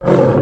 Oh.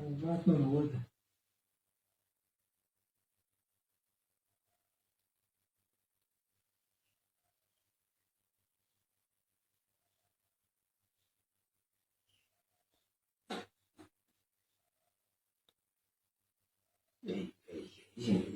обратно вводим. Yeah.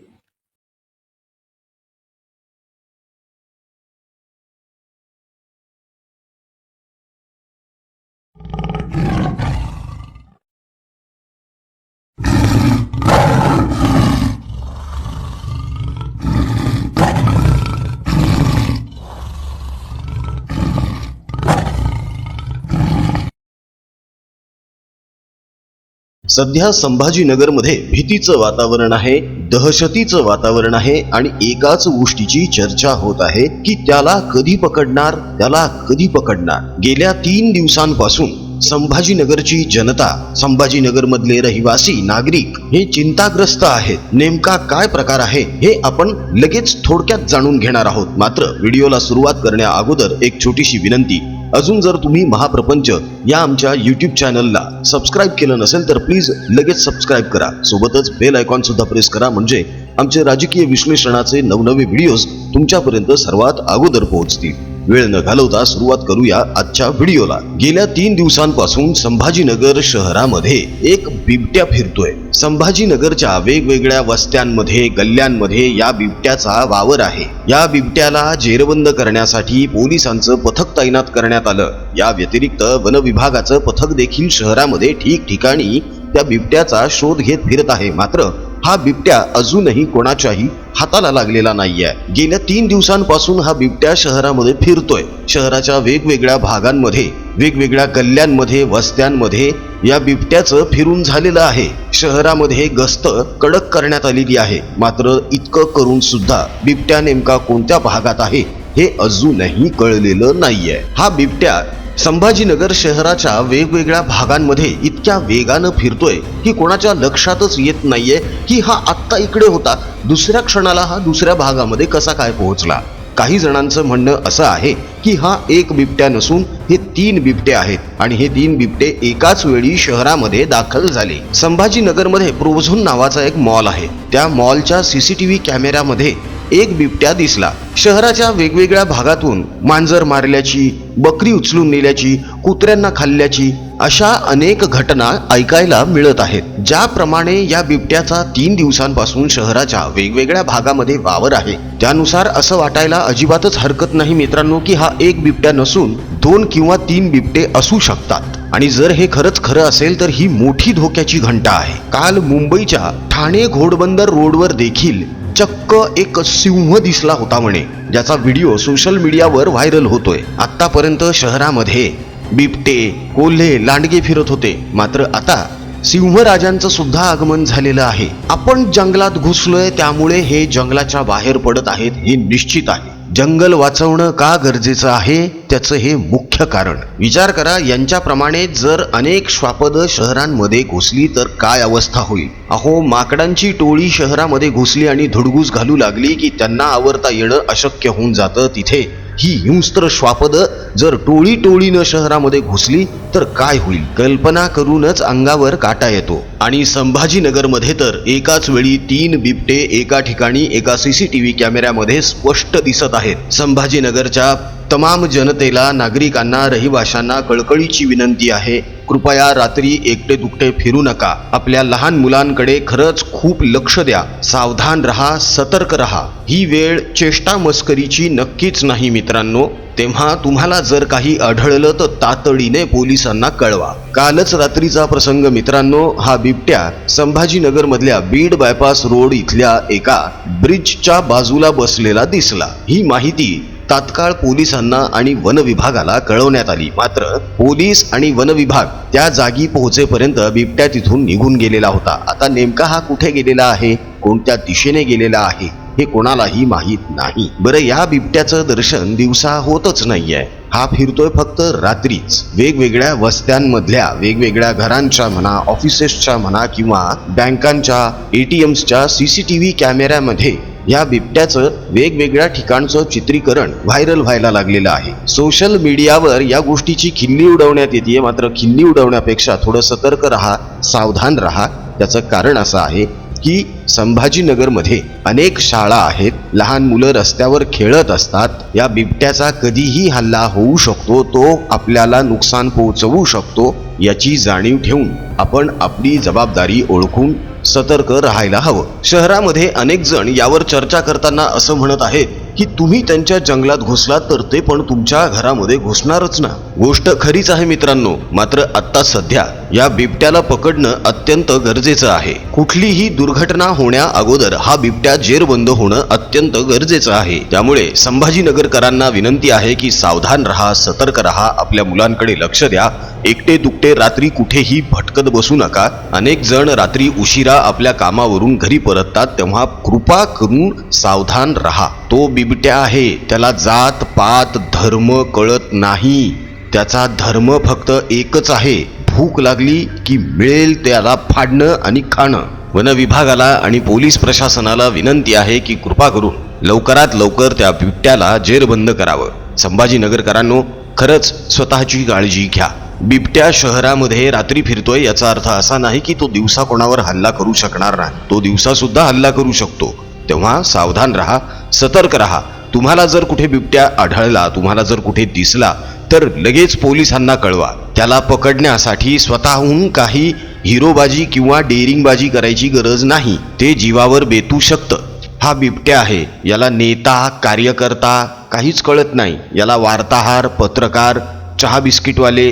सध्या संभाजीनगरमध्ये भीतीचं वातावरण आहे दहशतीचं वातावरण आहे आणि एकाच गोष्टीची चर्चा होत आहे की त्याला कधी पकडणार त्याला कधी पकडणार. गेल्या तीन दिवसांपासून संभाजीनगरची जनता संभाजीनगर मधले रहिवासी नागरिक हे चिंताग्रस्त आहेत. नेमका काय प्रकार आहे हे आपण लगेच थोडक्यात जाणून घेणार आहोत. मात्र व्हिडिओला सुरुवात करण्या अगोदर एक छोटीशी विनंती. अजून जर तुम्ही महाप्रपंच या आमच्या युट्यूब चॅनलला सबस्क्राईब केलं नसेल तर प्लीज लगेच सबस्क्राईब करा. सोबतच बेल आयकॉन सुद्धा प्रेस करा. म्हणजे आमचे राजकीय विश्लेषणाचे नवनवे व्हिडिओज तुमच्यापर्यंत सर्वात अगोदर पोहोचतील. वेळ न घालवता सुरुवात करूया आजच्या व्हिडिओला गेल्या तीन दिवसांपासून संभाजीनगर शहरामध्ये एक बिबट्या फिरतोय. संभाजीनगरच्या वेगवेगळ्या वस्त्यांमध्ये गल्ल्यांमध्ये या बिबट्याचा वावर आहे. या बिबट्याला जेरबंद करण्यासाठी पोलिसांचं पथक तैनात करण्यात आलं. या व्यतिरिक्त वन विभागाचं पथक देखील शहरामध्ये ठिकठिकाणी त्या बिबट्याचा शोध घेत फिरत आहे. मात्र हा बिबट्या अजूनही कोणाच्याही हाताला लागलेला नाहीये. गेल्या तीन दिवसांपासून हा बिबट्या शहरामध्ये फिरतोय. शहराच्या वेगवेगळ्या भागांमध्ये वेगवेगळ्या गल्ल्यांमध्ये वस्त्यांमध्ये या बिबट्याचं फिरून झालेलं आहे. शहरामध्ये गस्त कडक करण्यात आलेली आहे. मात्र इतकं करून सुद्धा बिबट्या नेमका कोणत्या भागात आहे हे अजूनही कळलेलं नाहीये. हा बिबट्या संभाजीनगर शहराच्या वेगवेगळ्या भागांमध्ये इतक्या वेगानं फिरतोय की कोणाच्या लक्षातच येत नाहीये की हा आत्ता इकडे होता दुसऱ्या क्षणाला हा दुसऱ्या भागामध्ये कसा काय पोहोचला. काही जणांचं म्हणणं असं आहे की हा एक बिबट्या नसून हे तीन बिबटे आहेत आणि हे तीन बिबटे एकाच वेळी शहरामध्ये दाखल झाले. संभाजीनगरमध्ये प्रोझोन नावाचा एक मॉल आहे. त्या मॉलच्या सीसीटीव्ही कॅमेऱ्यामध्ये एक बिबट्या दिसला. शहराच्या वेगवेगळ्या भागातून मांजर मारल्याची बकरी उचलून नेल्याची कुत्र्यांना खाल्ल्याची अशा अनेक घटना ऐकायला मिळत आहेत. ज्याप्रमाणे या बिबट्याचा तीन दिवसांपासून शहराच्या वेगवेगळ्या भागामध्ये वावर आहे. त्यानुसार असं वाटायला अजिबातच हरकत नाही मित्रांनो की हा एक बिबट्या नसून दोन किंवा तीन बिबटे असू शकतात. आणि जर हे खरंच खरं असेल तर ही मोठी धोक्याची घंटा आहे. काल मुंबईच्या ठाणे घोडबंदर रोडवर देखील चक्क एक सिंह दिसला होता म्हणे ज्याचा व्हिडिओ सोशल मीडियावर व्हायरल होतोय. आतापर्यंत शहरामध्ये बिबटे कोल्हे लांडगे फिरत होते. मात्र आता सिंहराजांचं सुद्धा आगमन झालेलं आहे. आपण जंगलात घुसलोय त्यामुळे हे जंगलाच्या बाहेर पडत आहेत हे निश्चित आहे. जंगल वाचवणं का गरजेचं आहे? त्याचं हे मुख्य कारण. विचार करा यांच्याप्रमाणे जर अनेक श्वापद शहरांमध्ये घुसली तर काय अवस्था होईल? अहो माकडांची टोळी शहरामध्ये घुसली आणि धुडगूस घालू लागली की त्यांना आवरता येणं अशक्य होऊन जातं तिथे. ही हिंस्त्र श्वापद जर टोळी टोळीनं शहरामध्ये घुसली तर काय होईल? कल्पना करूनच अंगावर काटा येतो. आणि संभाजीनगरमध्ये तर एकाच वेळी तीन बिबटे एका ठिकाणी एका सीसीटीव्ही कॅमेऱ्यामध्ये स्पष्ट दिसत आहेत. संभाजीनगरच्या तमाम जनतेला नागरिकांना रहिवाशांना कळकळीची विनंती आहे. कृपया रात्री एकटे दुकटे फिरू नका. आपल्या लहान मुलांकडे खरंच खूप लक्ष द्या. सावधान रहा सतर्क रहा. ही वेळ चेष्टा मस्करीची नक्कीच नाही मित्रांनो. तेव्हा तुम्हाला जर काही आढळलं तर तातडीने पोलिसांना कळवा. कालच रात्रीचा प्रसंग मित्रांनो हा बिबट्या संभाजीनगरमधल्या बीड बायपास रोड इथल्या एका ब्रिजच्या बाजूला बसलेला दिसला. ही माहिती तात्काळ पोलिसांना आणि वन विभागाला कळवण्यात आली. मात्र पोलीस आणि वन विभाग त्या जागी पोहोचेपर्यंत बिबट्या तिथून निघून गेलेला होता. आता नेमका हा कुठे गेलेला आहे? कोणत्या दिशेने गेलेला आहे? हे कोणालाही माहीत नाही. बरं या बिबट्याचं दर्शन दिवसा होतच नाहीये. हा फिरतोय फक्त रात्रीच. वेगवेगळ्या वस्त्यांमधल्या वेगवेगळ्या घरांच्या म्हणा ऑफिसेसच्या म्हणा किंवा बँकांच्या एटीएम्सच्या सीसीटीव्ही कॅमेऱ्यामध्ये या बिबट्याचं वेगवेगळ्या ठिकाणचं चित्रीकरण व्हायरल व्हायला लागलेलं आहे. सोशल मीडियावर या गोष्टीची खिल्ली उडवण्यात येते मात्र खिल्ली उडवण्यापेक्षा थोडं सतर्क राहा सावधान राहा. त्याचं कारण असं आहे की संभाजीनगरमध्ये अनेक शाळा आहेत. लहान मुलं रस्त्यावर खेळत असतात. या बिबट्याचा कधीही हल्ला होऊ शकतो. तो आपल्याला नुकसान पोहोचवू शकतो याची जाणीव ठेवून आपण आपली जबाबदारी ओळखून सतर्क राहायला हवं. शहरामध्ये अनेक जण यावर चर्चा करताना असं म्हणत आहेत. की तुम्ही त्यांच्या जंगलात घुसलात तर ते पण तुमच्या घरामध्ये घुसणारच ना. गोष्ट खरीच आहे मित्रांनो मात्र आत्ता सध्या या बिबट्याला पकडणं अत्यंत गरजेचं आहे. कुठलीही दुर्घटना होण्या अगोदर हा बिबट्या जेरबंद होणं अत्यंत गरजेचं आहे. त्यामुळे संभाजीनगरकरांना विनंती आहे की सावधान रहा सतर्क रहा आपल्या मुलांकडे लक्ष द्या. एकटे दुकटे रात्री कुठेही भटकत बसू नका. अनेक जण रात्री उशिरा आपल्या कामावरून घरी परततात तेव्हा कृपा करून सावधान रहा. तो बिबट्या आहे त्याला जात पात धर्म कळत नाही. त्याचा धर्म फक्त एकच आहे भूक लागली की मिळेल त्याला फाडणं आणि खाणं. वन विभागाला आणि पोलीस प्रशासनाला विनंती आहे की कृपा करून लवकरात लवकर त्या बिबट्याला जेरबंद करावं. संभाजीनगरकरांनो खरंच स्वतःची काळजी घ्या. बिबट्या शहरामध्ये रात्री फिरतोय याचा अर्थ असा नाही की तो दिवसा कोणावर हल्ला करू शकणार नाही. तो दिवसा सुद्धा हल्ला करू शकतो. तेव्हा सावधान राहा सतर्क राहा. तुम्हाला जर कुठे बिबट्या आढळला तुम्हाला जर कुठे दिसला तर लगेच पोलिसांना कळवा. त्याला पकडण्यासाठी स्वतःहून काही हिरोबाजी किंवा डेअरिंगबाजी करायची गरज नाही. ते जीवावर बेतू शकतं. हा बिबट्या आहे. याला नेता कार्यकर्ता काहीच कळत नाही. याला वार्ताहार पत्रकार चहा बिस्किटवाले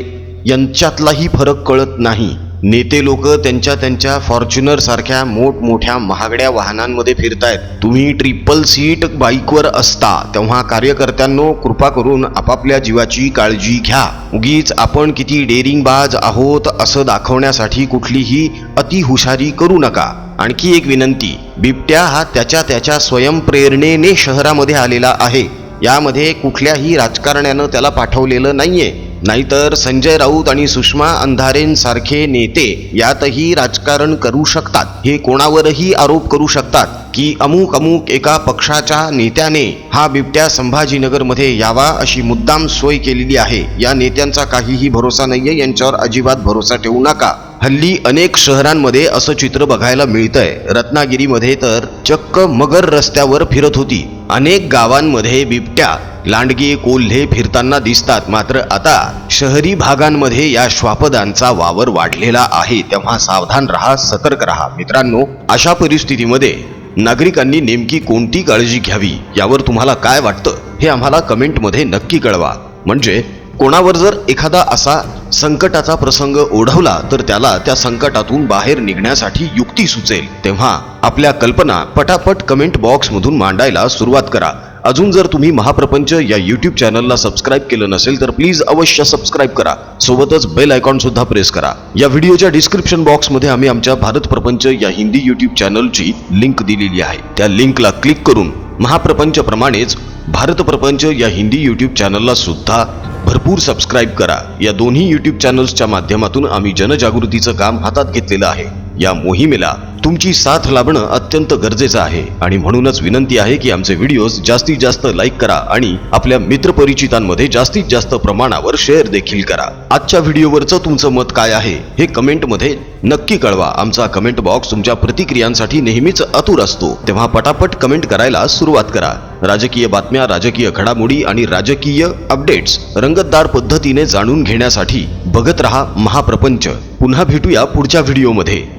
यांच्यातलाही फरक कळत नाही. नेते लोक त्यांच्या त्यांच्या फॉर्च्युनरसारख्या मोठमोठ्या महागड्या वाहनांमध्ये फिरतायत. तुम्ही ट्रिपल सीट बाईकवर असता तेव्हा कार्यकर्त्यांनो कृपा करून आपापल्या जीवाची काळजी घ्या. उगीच आपण किती डेरिंगबाज आहोत असं दाखवण्यासाठी कुठलीही अतिहुशारी करू नका. आणखी एक विनंती बिबट्या हा त्याच्या त्याच्या स्वयंप्रेरणेने शहरामध्ये आलेला आहे. यामध्ये कुठल्याही राजकारण्यानं त्याला पाठवलेलं नाहीये. नाहीतर संजय राऊत आणि सुषमा अंधारेंसारखे नेते यातही राजकारण करू शकतात. हे कोणावरही आरोप करू शकतात की अमुक अमुक एका पक्षाच्या नेत्याने हा बिबट्या संभाजीनगरमध्ये यावा अशी मुद्दाम सोय केलेली आहे. या नेत्यांचा काहीही भरोसा नाहीये. यांच्यावर अजिबात भरोसा ठेवू नका. हल्ली अनेक शहरांमध्ये असं चित्र बघायला मिळतंय. रत्नागिरीमध्ये तर चक्क मगर रस्त्यावर फिरत होती. अनेक गावांमध्ये बिबट्या लांडगे कोल्हे फिरताना दिसतात. मात्र आता शहरी भागांमध्ये या श्वापदांचा वावर वाढलेला आहे. तेव्हा सावधान राहा सतर्क राहा. मित्रांनो अशा परिस्थितीमध्ये नागरिकांनी नेमकी कोणती काळजी घ्यावी? यावर तुम्हाला काय वाटतं? हे आम्हाला कमेंटमध्ये नक्की कळवा. म्हणजे कोणावर जर एखादा असा संकटाचा प्रसंग ओढवला तर त्याला त्या संकटातून बाहेर निघण्यासाठी युक्ती सुचेल. तेव्हा आपल्या कल्पना पटापट कमेंट बॉक्समधून मांडायला सुरुवात करा. अजून जर तुम्ही महाप्रपंच या यूट्यूब चॅनलला सबस्क्राईब केलं नसेल तर प्लीज अवश्य सबस्क्राईब करा. सोबतच बेल आयकॉन सुद्धा प्रेस करा. या व्हिडिओच्या डिस्क्रिप्शन बॉक्समध्ये आम्ही आमच्या भारत प्रपंच या हिंदी यूट्यूब चॅनलची लिंक दिलेली आहे. त्या लिंकला क्लिक करून महाप्रपंच प्रमाणेच भारत प्रपंच या हिंदी यूट्यूब चॅनलला सुद्धा भरपूर सबस्क्राईब करा. या दोन्ही यूट्यूब चॅनल्सच्या माध्यमातून आम्ही जनजागृतीचं काम हातात घेतलेलं आहे. या मोहिमेला तुमची साथ लाभणं अत्यंत गरजेचं आहे. आणि म्हणूनच विनंती आहे की आमचे व्हिडिओज जास्तीत जास्त लाईक करा आणि आपल्या मित्रपरिचितांमध्ये जास्तीत जास्त प्रमाणावर शेअर देखील करा. आजच्या व्हिडिओवरचं तुमचं मत काय आहे हे कमेंटमध्ये नक्की कळवा. आमचा कमेंट बॉक्स तुमच्या प्रतिक्रियांसाठी नेहमीच आतुर असतो. तेव्हा पटापट कमेंट करायला सुरुवात करा. राजकीय बातम्या राजकीय घडामोडी आणि राजकीय अपडेट्स रंगतदार पद्धतीने जाणून घेण्यासाठी बघत रहा महाप्रपंच. पुन्हा भेटूया पुढच्या व्हिडिओमध्ये.